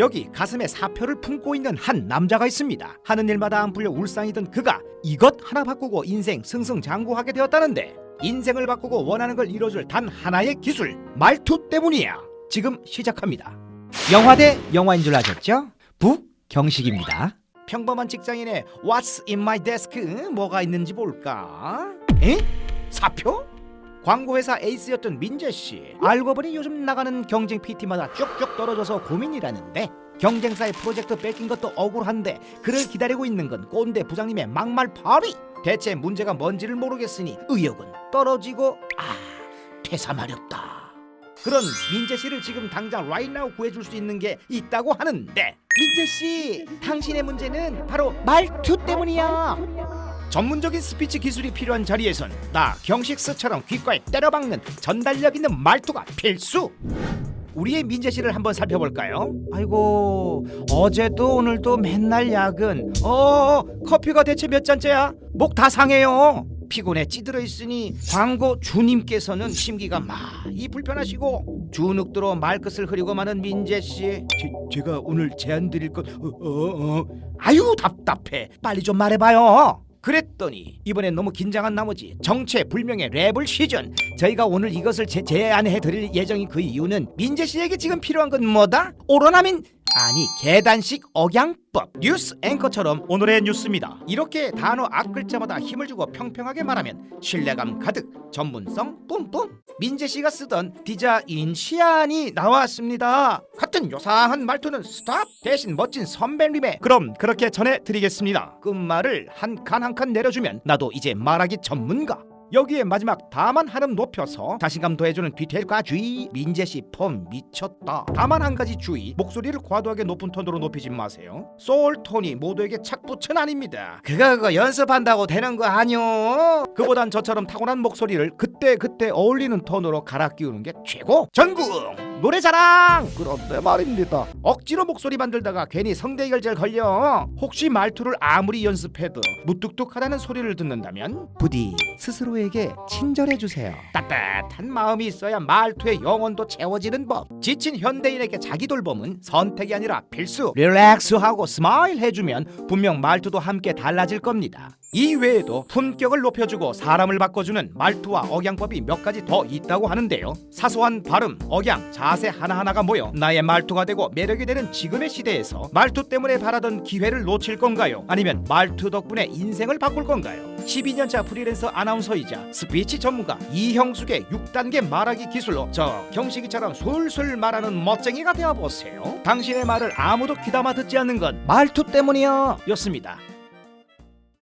여기 가슴에 사표를 품고 있는 한 남자가 있습니다. 하는 일마다 안 풀려 울상이던 그가 이것 하나 바꾸고 인생 승승장구하게 되었다는데 인생을 바꾸고 원하는 걸 이뤄줄 단 하나의 기술 말투 때문이야. 지금 시작합니다. 영화 대 영화인 줄 아셨죠? 북 경식입니다. 평범한 직장인의 What's in my desk? 뭐가 있는지 볼까? 에? 사표? 광고회사 에이스였던 민재 씨. 알고 보니 요즘 나가는 경쟁 PT마다 쭉쭉 떨어져서 고민이라는데 경쟁사의 프로젝트 뺏긴 것도 억울한데 그를 기다리고 있는 건 꼰대 부장님의 막말 파리 대체 문제가 뭔지를 모르겠으니 의욕은 떨어지고 아 퇴사 마렵다. 그런 민재 씨를 지금 당장 now 구해줄 수 있는 게 있다고 하는데. 민재 씨 당신의 문제는 바로 말투 때문이야 전문적인 스피치 기술이 필요한 자리에선 나 경식스처럼 귓가에 때려박는 전달력 있는 말투가 필수. 우리의 민재 씨를 한번 살펴볼까요? 아이고 어제도 오늘도 맨날 야근. 어 커피가 대체 몇 잔째야? 목 다 상해요. 피곤에 찌들어 있으니 광고 주님께서는 심기가 많이 불편하시고 주눅들어 말끝을 흐리고 마는 민재 씨. 제, 가 오늘 제안 드릴 것 어, 어, 어. 아유 답답해. 빨리 좀 말해봐요. 그랬더니 이번엔 너무 긴장한 나머지 정체 불명의 랩을 시전 저희가 오늘 이것을 제, 제안해 드릴 예정인 그 이유는 민재 씨에게 지금 필요한 건 뭐다? 오로나민 아니 계단식 억양법. 뉴스 앵커처럼 오늘의 뉴스입니다. 이렇게 단어 앞 글자마다 힘을 주고 평평하게 말하면 신뢰감 가득 전문성 뿜뿜. 민재 씨가 쓰던 디자인 시안이 나왔습니다. 같은 요상한 말투는 스탑 대신 멋진 선배님의. 그럼 그렇게 전해드리겠습니다. 끝말을 한 칸 한 칸 내려주면 나도 이제 말하기 전문가 여기에 마지막 다만 한음 높여서 자신감 더해주는 디테일과 주의. 민재씨 폼 미쳤다. 다만 한 가지 주의. 목소리를 과도하게 높은 톤으로 높이지 마세요. 소울 톤이 모두에게 착붙은 아닙니다. 그거 그거 연습한다고 되는 거 아니오? 그보단 저처럼 타고난 목소리를 그때 그때 어울리는 톤으로 갈아 끼우는 게 최고. 전국 노래자랑! 그런데 말입니다. 억지로 목소리 만들다가 괜히 성대결절 걸려. 혹시 말투를 아무리 연습해도 무뚝뚝하다는 소리를 듣는다면 부디 스스로에게 친절해 주세요. 따뜻한 마음이 있어야 말투의 영혼도 채워지는 법. 지친 현대인에게 자기 돌봄은 선택이 아니라 필수. 릴렉스하고 스마일 해주면 분명 말투도 함께 달라질 겁니다. 이 외에도 품격을 높여주고 사람을 바꿔주는 말투와 억양법이 몇 가지 더 있다고 하는데요. 사소한 발음, 억양, 자세 하나하나가 모여 나의 말투가 되고 매력이 되는 지금의 시대에서 말투 때문에 바라던 기회를 놓칠 건가요? 아니면 말투 덕분에 인생을 바꿀 건가요? 12년차 프리랜서 아나운서이자 스피치 전문가 이형숙의 6단계 말하기 기술로 저 경식이처럼 술술 말하는 멋쟁이가 되어보세요. 당신의 말을 아무도 귀담아 듣지 않는 건 말투 때문이야 였습니다.